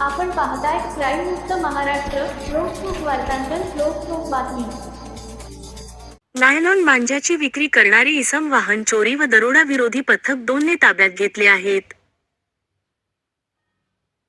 आपण पाहताय क्राईम मुक्त महाराष्ट्र लोकसुख वार्तांकन लोकसुख बातमी. नायलॉन मांजाची विक्री करणारी इसम वाहन चोरी व दरोडा विरोधी पथक दोनने ताब्यात घेतले आहेत.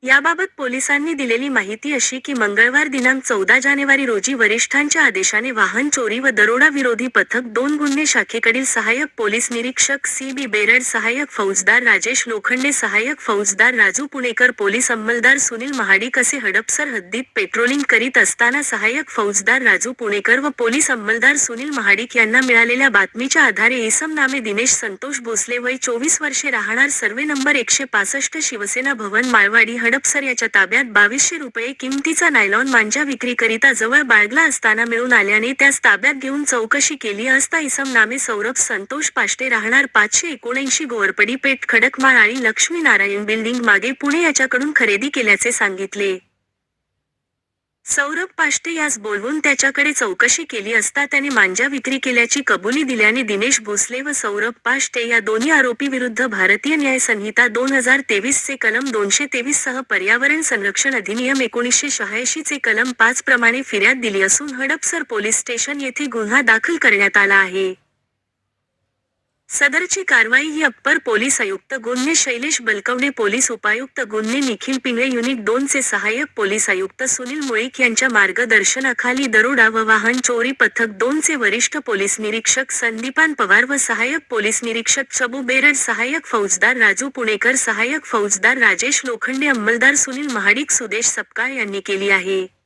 याबाबत पोलिसांनी दिलेली माहिती अशी की मंगळवार दिनांक चौदा जानेवारी रोजी वरिष्ठांच्या आदेशाने वाहन चोरी व दरोडा विरोधी पथक दोन गुन्हे शाखेकडील सहाय्यक पोलीस निरीक्षक सी बी बेरड सहाय्यक फौजदार राजेश लोखंडे सहाय्यक फौजदार राजू पुणेकर पोलीस अंमलदार सुनील महाडिक असे हडपसर हद्दीत पेट्रोलिंग करीत असताना सहाय्यक फौजदार राजू पुणेकर व पोलीस अंमलदार सुनील महाडिक यांना मिळालेल्या बातमीच्या आधारे इसम नामे दिनेश संतोष भोसले वय चोवीस वर्षे राहणार सर्वे नंबर एकशे पासष्ट शिवसेना भवन माळवाडी हडपसर याच्या ताब्यात बावीसशे रुपये किमतीचा नायलॉन मांजा विक्रीकरिता जवळ बाळगला असताना मिळून आल्याने त्यास ताब्यात घेऊन चौकशी केली असता इसम नामे सौरभ संतोष पाष्टे राहणार पाचशे एकोणऐंशी गोवरपडी पेठ खडकमाळ आणि लक्ष्मीनारायण बिल्डिंग मागे पुणे याच्याकडून खरेदी केल्याचे सांगितले. सौरभ पाष्टे यास बोलवून त्याच्याकडे चौकशी केली असता त्याने मांजा विक्री केल्याची कबुली दिल्याने दिनेश भोसले व सौरभ पाष्टे या दोन्ही आरोपी विरुद्ध भारतीय न्याय संहिता दोन हजार तेवीस चे कलम दोनशे तेवीस सह पर्यावरण संरक्षण अधिनियम एकोणीसशे शहाऐंशी चे कलम पाच प्रमाणे फिर्याद दिली असून हडपसर पोलीस स्टेशन येथे गुन्हा दाखल करण्यात आला आहे. सदरची कारवाई ही अप्पर पोलीस आयुक्त गुन्हे शैलेश बलकवणे पोलीस उपायुक्त गुन्हे निखिल पिंगळे युनिट दोन चे सहाय्यक पोलीस आयुक्त सुनील मुळीक यांच्या मार्गदर्शनाखाली दरोडा व वाहन चोरी पथक दोन चे वरिष्ठ पोलीस निरीक्षक संदीपान पवार व सहाय्यक पोलीस निरीक्षक चबू बेरड सहाय्यक फौजदार राजू पुणेकर सहाय्यक फौजदार राजेश लोखंडे अंमलदार सुनील महाडिक सुदेश सपकाळ यांनी केली आहे.